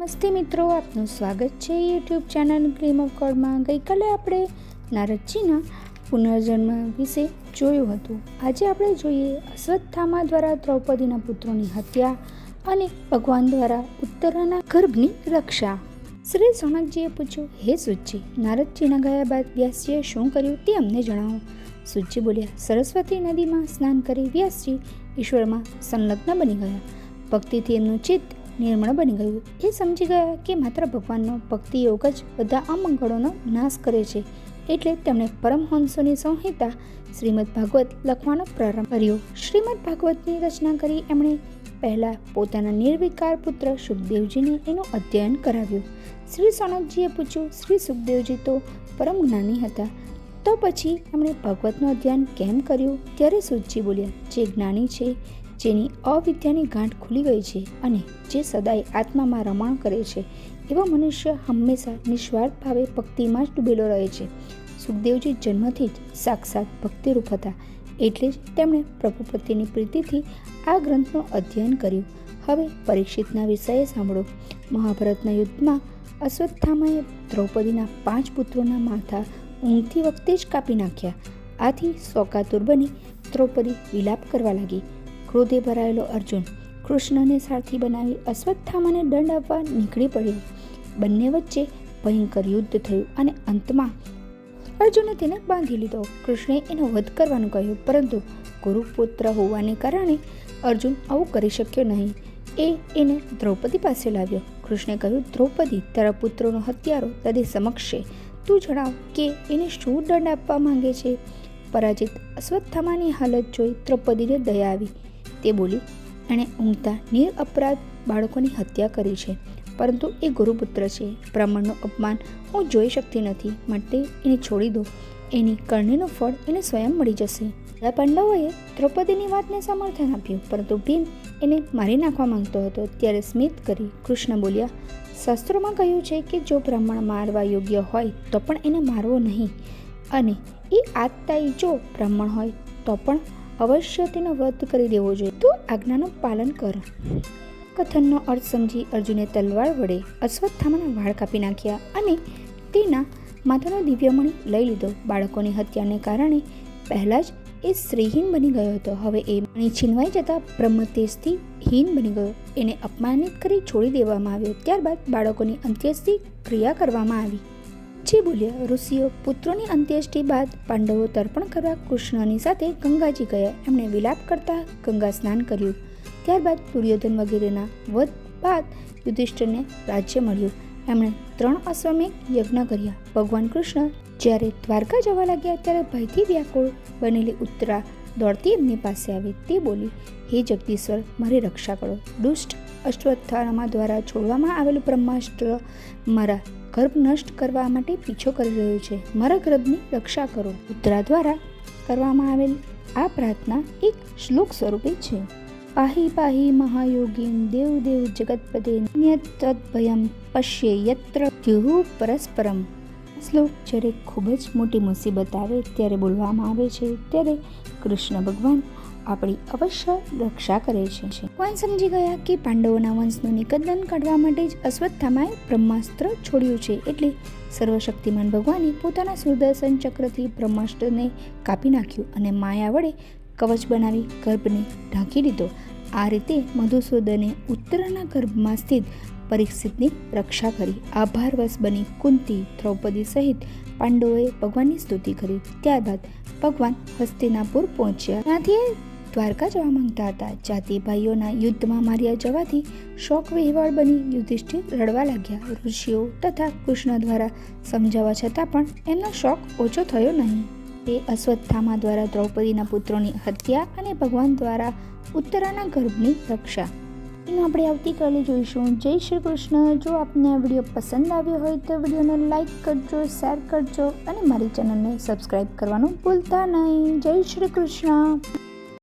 નમસ્તે મિત્રો, આપનું સ્વાગત છે યુટ્યુબ ચેનલ ક્રીમ ઓફ ગોડમાં ગઈકાલે આપણે નારદજીના પુનર્જન્મ વિશે જોયું હતું. આજે આપણે જોઈએ અશ્વત્થામા દ્વારા દ્રૌપદીના પુત્રોની હત્યા અને ભગવાન દ્વારા ઉત્તરાના ગર્ભની રક્ષા. શ્રી સોનકજીએ પૂછ્યું, હે સુજી નારદજીના ગયા બાદ વ્યાસજીએ શું કર્યું તે અમને જણાવો. સુજી બોલ્યા, સરસ્વતી નદીમાં સ્નાન કરી વ્યાસજી ઈશ્વરમાં સંલગ્ન બની ગયા. ભક્તિથી એમનું ચિત્ત નિર્મળ બની ગયું. એ સમજી ગયા કે માત્ર ભગવાનનો ભક્તિ યોગ જ બધા અમંગળોનો નાશ કરે છે. એટલે તેમણે પરમહંસોની સંહિતા શ્રીમદ ભાગવત લખવાનો પ્રારંભ કર્યો. શ્રીમદ ભાગવતની રચના કરી એમણે પહેલાં પોતાના નિર્વિકાર પુત્ર સુખદેવજીને એનું અધ્યયન કરાવ્યું. શ્રી સોનકજીએ પૂછ્યું, શ્રી સુખદેવજી તો પરમ જ્ઞાની હતા. તો પછી એમણે ભગવતનું અધ્યયન કેમ કર્યું? ત્યારે સુજી બોલ્યા, જે જ્ઞાની છે જેની અવિદ્યાની ગાંઠ ખુલી ગઈ છે અને જે સદાય આત્મામાં રમણ કરે છે, એવા મનુષ્ય હંમેશા નિસ્વાર્થ ભાવે ભક્તિમાં જ ડૂબેલો રહે છે. સુખદેવજી જન્મથી જ સાક્ષાત ભક્તિરૂપ હતા, એટલે જ તેમણે પ્રભુ પ્રત્યેની પ્રીતિથી આ ગ્રંથનું અધ્યયન કર્યું. હવે પરીક્ષિતના વિષયે સાંભળો. મહાભારતના યુદ્ધમાં અશ્વત્થામાએ દ્રૌપદીના પાંચ પુત્રોના માથા ઊંઘતી વખતે જ કાપી નાખ્યા. આથી શોકાતુર બની દ્રૌપદી વિલાપ કરવા લાગી. ક્રોધે ભરાયેલો અર્જુન કૃષ્ણને સારથી બનાવી અશ્વત્થામાને દંડ આપવા નીકળી પડ્યો. બંને વચ્ચે ભયંકર યુદ્ધ થયું અને અંતમાં અર્જુને તેને બાંધી લીધો. કૃષ્ણે એનો વધ કરવાનું કહ્યું, પરંતુ ગુરુપુત્ર હોવાને કારણે અર્જુન આવું કરી શક્યો નહીં. એ એને દ્રૌપદી પાસે લાવ્યો. કૃષ્ણે કહ્યું, દ્રૌપદી, તારા પુત્રોનો હત્યારો તારી સમક્ષ છે તું જણાવ કે એને શું દંડ આપવા માંગે છે? પરાજિત અશ્વત્થામાની હાલત જોઈ દ્રૌપદીને દયા આવી. તે બોલી, એણે ઊંઘતા નિર અપરાધ બાળકોની હત્યા કરી છે, પરંતુ એ ગુરુપુત્ર છે. બ્રાહ્મણનું અપમાન હું જોઈ શકતી નથી, માટે એને છોડી દો. એની કરણીનું ફળ એને સ્વયં મળી જશે. બધા પાંડવોએ દ્રૌપદીની વાતને સમર્થન આપ્યું, પરંતુ ભીમ એને મારી નાખવા માંગતો હતો. ત્યારે સ્મિત કરી કૃષ્ણ બોલ્યા, શાસ્ત્રોમાં કહ્યું છે કે જો બ્રાહ્મણ મારવા યોગ્ય હોય, તો પણ એને મારવો નહીં. અને એ આતતાઈ જો બ્રાહ્મણ હોય, તો પણ અવશ્ય તેનો વધ કરી દેવો જોઈએ. તું આજ્ઞાનું પાલન કર. કથનનો અર્થ સમજી અર્જુને તલવાર વડે અશ્વત્થામાના વાળ કાપી નાખ્યા અને તેના માથાનો દિવ્યમણી લઈ લીધો. બાળકોની હત્યાને કારણે પહેલાં જ એ શ્રીહીન બની ગયો હતો. હવે એ મણી છીનવાઈ જતાં બ્રહ્મતેજથી હીન બની ગયો. એને અપમાનિત કરી છોડી દેવામાં આવ્યો. ત્યારબાદ બાળકોની અંત્યેષ્ટિ ક્રિયા કરવામાં આવી. જે બોલ્યા, ઋષિઓ, પુત્રોની અંત્યેષ્ટિ બાદ પાંડવો તર્પણ કરવા કૃષ્ણની સાથે ગંગાજી ગયા. એમણે વિલાપ કરતા ગંગા સ્નાન કર્યું. ત્યારબાદ દુર્યોધન વગેરેના વધ બાદ યુધિષ્ઠિરને રાજ્ય મળ્યું. એમણે ત્રણ અશ્વમેઘ યજ્ઞ કર્યા. ભગવાન કૃષ્ણ જ્યારે દ્વારકા જવા લાગ્યા ત્યારે ભયથી વ્યાકુળ બનેલી ઉત્તરા દોડતી એમની પાસે આવી. તે બોલી, હે જગદીશ્વર, મારી રક્ષા કરો. દુષ્ટ અશ્વત્થામા દ્વારા છોડવામાં આવેલું બ્રહ્માસ્ત્ર મારા ગર્ભ નષ્ટ કરવા માટે પીછો કરી રહ્યો છે. મારા ગર્ભની રક્ષા કરો. ઉત્તરા દ્વારા કરવામાં આવેલ આ પ્રાર્થના એક શ્લોક સ્વરૂપે છે. પાહી પાહી મહાયોગીન દેવ દેવ જગતપદે ભયમ પશ્ય યત્ર દ્યુહુ પરસ્પરમ. શ્લોક જ્યારે ખૂબ જ મોટી મુસીબત આવે ત્યારે બોલવામાં આવે છે, ત્યારે કૃષ્ણ ભગવાન આપણી અવશ્ય રક્ષા કરે છે. ભગવાન સમજી ગયા કે પાંડવોના વંશનું નિકંદન કાઢવા માટે જ અશ્વત્થામાએ બ્રહ્માસ્ત્ર છોડ્યું છે, એટલે સર્વશક્તિમાન ભગવાને પોતાના સુદર્શન ચક્રથી બ્રહ્માસ્ત્રને કાપી નાખ્યું અને માયા વડે કવચ બનાવી ગર્ભને ઢાંકી દીધો. આ રીતે મધુસૂદને ઉત્તરના ગર્ભમાં સ્થિત પરીક્ષિતની રક્ષા કરી. આભારવશ બની કુંતી દ્રૌપદી સહિત પાંડવોએ ભગવાનની સ્તુતિ કરી. ત્યારબાદ ભગવાન હસ્તિનાપુર પહોંચ્યા. ત્યાંથી દ્વારકા જવા માંગતા હતા. જાતિ ભાઈઓના યુદ્ધમાં માર્યા જવાથી શોક વહેવાળ બની યુધિષ્ઠિર રડવા લાગ્યા. ઋષિઓ તથા કૃષ્ણ દ્વારા સમજાવવા છતાં પણ એમનો શોક ઓછો થયો નહીં. તે અશ્વત્થામા દ્વારા દ્રૌપદીના પુત્રોની હત્યા અને ભગવાન દ્વારા ઉત્તરાના ગર્ભની રક્ષા આપણે આવતીકાલે જોઈશું. જય શ્રી કૃષ્ણ. જો આપને આ વીડિયો પસંદ આવ્યો હોય તો વિડીયોને લાઇક કરજો, શેર કરજો અને મારી ચેનલને સબસ્ક્રાઈબ કરવાનું ભૂલતા નહીં. જય શ્રી કૃષ્ણ.